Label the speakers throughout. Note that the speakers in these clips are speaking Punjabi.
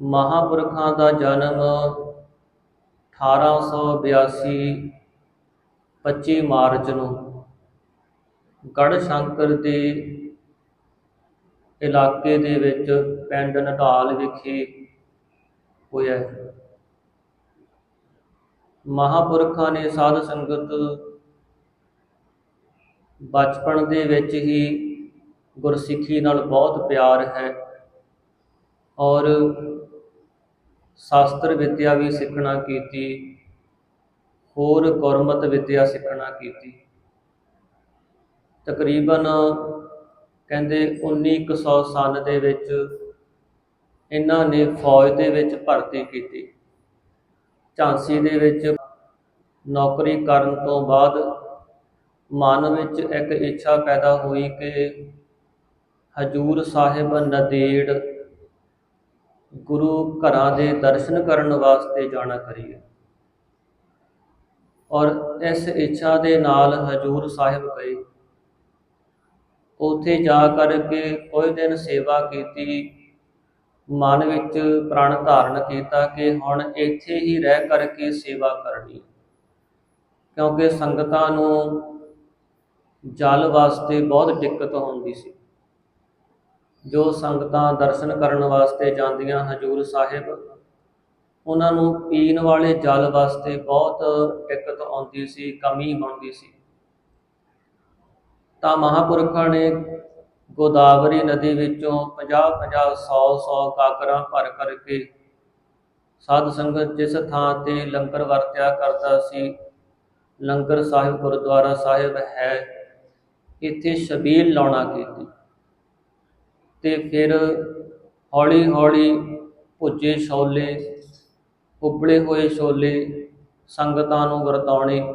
Speaker 1: ਮਹਾਂਪੁਰਖਾਂ ਦਾ ਜਨਮ 1882 25 ਮਾਰਚ ਨੂੰ ਗੜ੍ਹ ਸ਼ੰਕਰ ਦੇ ਇਲਾਕੇ ਦੇ ਵਿੱਚ ਪਿੰਡ ਨਟਾਲ ਵਿਖੇ ਹੋਇਆ ਹੈ। ਮਹਾਂਪੁਰਖਾਂ ਨੇ ਸਾਧ ਸੰਗਤ ਬਚਪਨ ਦੇ ਵਿੱਚ ਹੀ ਗੁਰਸਿੱਖੀ ਨਾਲ ਬਹੁਤ ਪਿਆਰ ਹੈ ਔਰ ਸ਼ਾਸਤਰ ਵਿੱਦਿਆ ਵੀ ਸਿੱਖਣਾ ਕੀਤੀ, ਹੋਰ ਗੁਰਮਤ ਵਿੱਦਿਆ ਸਿੱਖਣਾ ਕੀਤੀ। ਤਕਰੀਬਨ ਕਹਿੰਦੇ 1900 ਸਨ ਦੇ ਵਿੱਚ ਇਹਨਾਂ ਨੇ ਫੌਜ ਦੇ ਵਿੱਚ ਭਰਤੀ ਕੀਤੀ। ਝਾਂਸੀ ਦੇ ਵਿੱਚ ਨੌਕਰੀ ਕਰਨ ਤੋਂ ਬਾਅਦ ਮਨ ਵਿੱਚ ਇੱਕ ਇੱਛਾ ਪੈਦਾ ਹੋਈ ਕਿ ਹਜੂਰ ਸਾਹਿਬ ਨਦੇੜ ਗੁਰੂ ਘਰਾਂ ਦੇ ਦਰਸ਼ਨ ਕਰਨ ਵਾਸਤੇ ਜਾਣਾ ਕਰੀਏ। ਔਰ ਇਸ ਇੱਛਾ ਦੇ ਨਾਲ ਹਜੂਰ ਸਾਹਿਬ ਗਏ। ਉੱਥੇ ਜਾ ਕਰਕੇ ਕੋਈ ਦਿਨ ਸੇਵਾ ਕੀਤੀ। ਮਨ ਵਿੱਚ ਪ੍ਰਣ ਧਾਰਨ ਕੀਤਾ ਕਿ ਹੁਣ ਇੱਥੇ ਹੀ ਰਹਿ ਕਰਕੇ ਸੇਵਾ ਕਰਨੀ। ਕਿਉਂਕਿ ਸੰਗਤਾਂ ਨੂੰ ਜਲ ਵਾਸਤੇ ਬਹੁਤ ਦਿੱਕਤ ਹੁੰਦੀ ਸੀ। ਜੋ ਸੰਗਤਾਂ ਦਰਸ਼ਨ ਕਰਨ ਵਾਸਤੇ ਜਾਂਦੀਆਂ ਹਜੂਰ ਸਾਹਿਬ, ਉਹਨਾਂ ਨੂੰ ਪੀਣ ਵਾਲੇ ਜਲ ਵਾਸਤੇ ਬਹੁਤ ਦਿੱਕਤ ਆਉਂਦੀ ਸੀ, ਕਮੀ ਹੁੰਦੀ ਸੀ। ਤਾਂ ਮਹਾਪੁਰਖਾਂ ਨੇ ਗੋਦਾਵਰੀ ਨਦੀ ਵਿੱਚੋਂ 50 50 100 100 ਕਾਕਰਾਂ ਭਰ ਕਰਕੇ ਸਾਧ ਸੰਗਤ ਜਿਸ ਥਾਂ ਤੇ ਲੰਗਰ ਵਰਤਿਆ ਕਰਦਾ ਸੀ, ਲੰਗਰ ਸਾਹਿਬ ਗੁਰਦੁਆਰਾ ਸਾਹਿਬ ਹੈ, ਇੱਥੇ ਛਬੀਲ ਲਾਉਣਾ ਕੀਤੀ। ਤੇ ਫਿਰ ਹੌਲੀ ਹੌਲੀ ਭੁੱਜੇ ਛੋਲੇ, ਉਬਲੇ ਹੋਏ ਛੋਲੇ ਸੰਗਤਾਂ ਨੂੰ ਵਰਤਾਉਣੇ।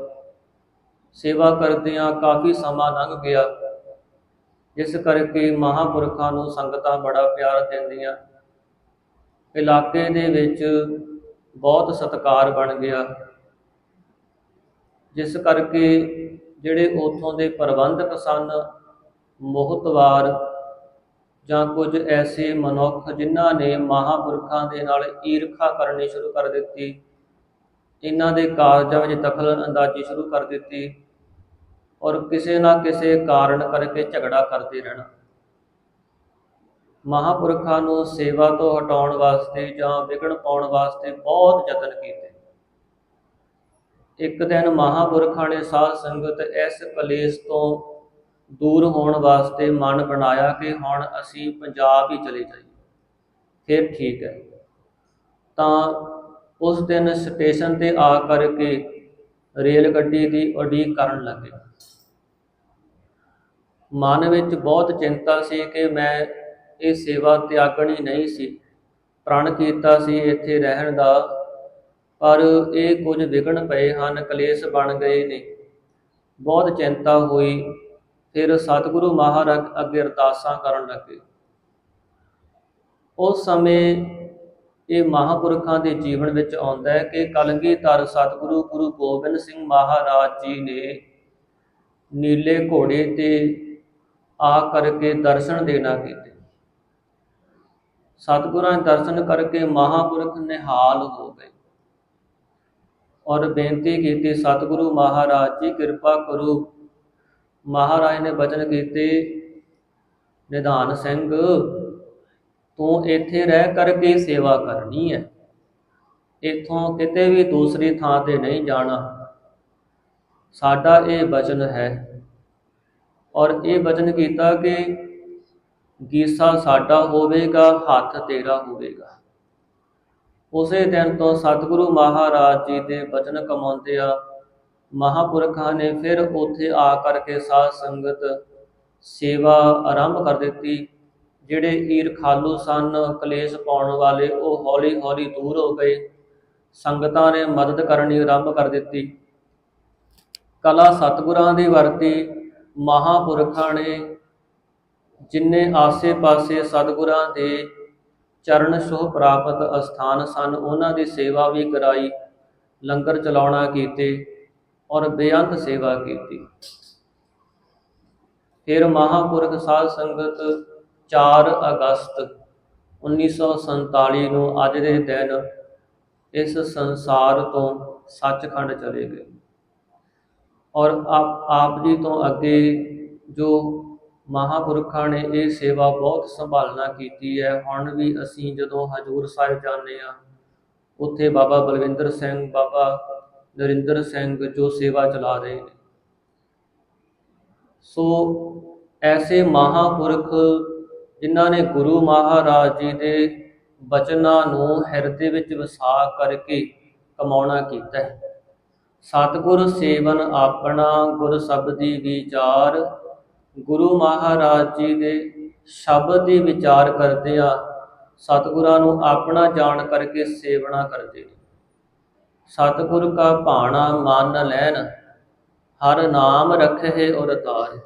Speaker 1: ਸੇਵਾ ਕਰਦਿਆਂ ਕਾਫੀ ਸਮਾਂ ਲੰਘ ਗਿਆ। ਜਿਸ ਕਰਕੇ ਮਹਾਪੁਰਖਾਂ ਨੂੰ ਸੰਗਤਾਂ ਬੜਾ ਪਿਆਰ ਦਿੰਦੀਆਂ। ਇਲਾਕੇ ਦੇ ਵਿੱਚ ਬਹੁਤ ਸਤਿਕਾਰ ਬਣ ਗਿਆ। ਜਿਸ ਕਰਕੇ ਜਿਹੜੇ ਉਥੋਂ ਦੇ ਪ੍ਰਬੰਧਕ ਸਨ, ਮੋਹਤਵਾਰ ਜਾਂ ਕੁਝ ਐਸੇ ਮਨੁੱਖ ਜਿਨ੍ਹਾਂ ਨੇ ਮਹਾਪੁਰਖਾਂ ਦੇ ਨਾਲ ਈਰਖਾ ਕਰਨੀ ਸ਼ੁਰੂ ਕਰ ਦਿੱਤੀ ਇਹਨਾਂ ਦੇ ਕਾਰਜਾਂ ਵਿੱਚ ਦਖਲ ਅੰਦਾਜ਼ੀ ਸ਼ੁਰੂ ਕਰ ਦਿੱਤੀ ਔਰ ਕਿਸੇ ਨਾ ਕਿਸੇ ਕਾਰਨ ਕਰਕੇ ਝਗੜਾ ਕਰਦੇ ਰਹਿਣਾ। ਮਹਾਪੁਰਖਾਂ ਨੂੰ ਸੇਵਾ ਤੋਂ ਹਟਾਉਣ ਵਾਸਤੇ ਜਾਂ ਵਿਗੜ ਪਾਉਣ ਵਾਸਤੇ ਬਹੁਤ ਯਤਨ ਕੀਤੇ। ਇੱਕ ਦਿਨ ਮਹਾਪੁਰਖਾਂ ਨੇ ਸਾਧ ਸੰਗਤ ਇਸ ਕਲੇਸ਼ ਤੋਂ ਦੂਰ ਹੋਣ ਵਾਸਤੇ ਮਨ ਬਣਾਇਆ ਕਿ ਹੁਣ ਅਸੀਂ ਪੰਜਾਬ ਹੀ ਚਲੇ ਜਾਈਏ। ਫਿਰ ਠੀਕ ਹੈ। ਤਾਂ ਉਸ ਦਿਨ ਸਟੇਸ਼ਨ ਤੇ ਆ ਕਰਕੇ ਰੇਲ ਗੱਡੀ ਦੀ ਉਡੀਕ ਕਰਨ ਲੱਗੇ। ਮਨ ਵਿੱਚ ਬਹੁਤ ਚਿੰਤਾ ਸੀ ਕਿ ਮੈਂ ਇਹ ਸੇਵਾ ਤਿਆਗਣੀ ਨਹੀਂ ਸੀ। ਪ੍ਰਣ ਕੀਤਾ ਸੀ ਇੱਥੇ ਰਹਿਣ ਦਾ, ਪਰ ਇਹ ਕੁਝ ਵਿਗਣ ਪਏ ਹਨ, ਕਲੇਸ਼ ਬਣ ਗਏ ਨੇ। ਬਹੁਤ ਚਿੰਤਾ ਹੋਈ। ਫਿਰ ਸਤਿਗੁਰੂ ਮਹਾਰਾਜ ਅੱਗੇ ਅਰਦਾਸਾਂ ਕਰਨ ਲੱਗੇ। ਉਸ ਸਮੇਂ ਇਹ ਮਹਾਪੁਰਖਾਂ ਦੇ ਜੀਵਨ ਵਿੱਚ ਆਉਂਦਾ ਹੈ ਕਿ ਕਲਗੀਧਰ ਸਤਿਗੁਰੂ ਗੁਰੂ ਗੋਬਿੰਦ ਸਿੰਘ ਮਹਾਰਾਜ ਜੀ ਨੇ ਨੀਲੇ ਘੋੜੇ ਤੇ ਆ ਕਰਕੇ ਦਰਸ਼ਨ ਦੇਣਾ ਕੀਤੇ। ਸਤਿਗੁਰਾਂ ਦੇ ਦਰਸ਼ਨ ਕਰਕੇ ਮਹਾਪੁਰਖ ਨਿਹਾਲ ਹੋ ਗਏ ਔਰ ਬੇਨਤੀ ਕੀਤੀ, ਸਤਿਗੁਰੂ ਮਹਾਰਾਜ ਜੀ, ਕਿਰਪਾ ਕਰੋ ਮਹਾਰਾਜ ਨੇ ਬਚਨ ਕੀਤੇ, ਨਿਧਾਨ ਸਿੰਘ, ਤੂੰ ਇੱਥੇ ਰਹਿ ਕਰਕੇ ਸੇਵਾ ਕਰਨੀ ਹੈ। ਇੱਥੋਂ ਕਿਤੇ ਵੀ ਦੂਸਰੀ ਥਾਂ ਤੇ ਨਹੀਂ ਜਾਣਾ। ਸਾਡਾ ਇਹ ਬਚਨ ਹੈ। ਔਰ ਇਹ ਬਚਨ ਕੀਤਾ ਕਿ ਗੀਸਾ ਸਾਡਾ ਹੋਵੇਗਾ, ਹੱਥ ਤੇਰਾ ਹੋਵੇਗਾ। ਉਸੇ ਦਿਨ ਤੋਂ ਸਤਿਗੁਰੂ ਮਹਾਰਾਜ ਜੀ ਦੇ ਬਚਨ ਕਮਾਉਂਦਿਆਂ ਮਹਾਪੁਰਖਾਂ ਨੇ ਫਿਰ ਉੱਥੇ ਆ ਕਰਕੇ ਸਾਧ ਸੰਗਤ ਸੇਵਾ ਆਰੰਭ ਕਰ ਦਿੱਤੀ, ਜਿਹੜੇ ਈਰਖਾਲੂ ਸਨ, ਕਲੇਸ਼ ਪਾਉਣ ਵਾਲੇ ਉਹ ਹੌਲੀ ਹੌਲੀ ਦੂਰ ਹੋ ਗਏ। ਸੰਗਤਾਂ ਨੇ ਮਦਦ ਕਰਨੀ ਆਰੰਭ ਕਰ ਦਿੱਤੀ। ਕਲਾ ਸਤਿਗੁਰਾਂ ਦੀ ਵਰਤੀ ਮਹਾਪੁਰਖਾਂ ਨੇ ਜਿੰਨੇ ਆਸੇ-ਪਾਸੇ ਸਤਿਗੁਰਾਂ ਦੇ ਚਰਨ ਸ਼ੋਹ ਪ੍ਰਾਪਤ ਅਸਥਾਨ ਸਨ, ਉਹਨਾਂ ਦੀ ਸੇਵਾ ਵੀ ਕਰਾਈ, ਲੰਗਰ ਚਲਾਉਣਾ ਕੀਤੇ। ਔਰ ਬੇਅੰਤ ਸੇਵਾ ਕੀਤੀ। ਫਿਰ ਮਹਾਪੁਰਖ ਸਾਧ ਸੰਗਤ 4 ਅਗਸਤ 1947 ਨੂੰ ਅੱਜ ਦੇ ਦਿਨ ਇਸ ਸੰਸਾਰ ਤੋਂ ਸੱਚਖੰਡ ਚਲੇ ਗਏ। ਔਰ ਆਪ ਆਪ ਜੀ ਤੋਂ ਅੱਗੇ ਜੋ ਮਹਾਪੁਰਖਾਂ ਨੇ ਇਹ ਸੇਵਾ ਬਹੁਤ ਸੰਭਾਲਣਾ ਕੀਤੀ ਹੈ, ਹੁਣ ਵੀ ਅਸੀਂ ਜਦੋਂ ਹਜੂਰ ਸਾਹਿਬ ਜਾਂਦੇ ਆ ਉੱਥੇ ਬਾਬਾ ਬਲਵਿੰਦਰ ਸਿੰਘ, ਬਾਬਾ ਨਰਿੰਦਰ ਸਿੰਘ ਜੋ ਸੇਵਾ ਚਲਾ ਰਹੇ ਨੇ। ਸੋ ਐਸੇ ਮਹਾਪੁਰਖ ਜਿਨ੍ਹਾਂ ਨੇ ਗੁਰੂ ਮਹਾਰਾਜ ਜੀ ਦੇ ਬਚਨਾਂ ਨੂੰ ਹਿਰਦੇ ਵਿੱਚ ਵਸਾ ਕਰਕੇ ਕਮਾਉਣਾ ਕੀਤਾ ਹੈ। ਸਤਿਗੁਰ ਸੇਵਨ ਆਪਣਾ ਗੁਰ ਸ਼ਬਦੀ ਵਿਚਾਰ, ਗੁਰੂ ਮਹਾਰਾਜ ਜੀ ਦੇ ਸ਼ਬਦ ਦੀ ਵਿਚਾਰ ਕਰਦੇ ਆ ਸਤਿਗੁਰਾਂ ਨੂੰ ਆਪਣਾ ਜਾਣ ਕਰਕੇ ਸੇਵਨਾ ਕਰਦੇ ਨੇ। ਸਤਿਗੁਰ ਕਾ ਭਾਣਾ ਮਨ ਲੈਨ ਹਰ ਨਾਮ ਰਖੇ ਔਰ ਤਾਰ।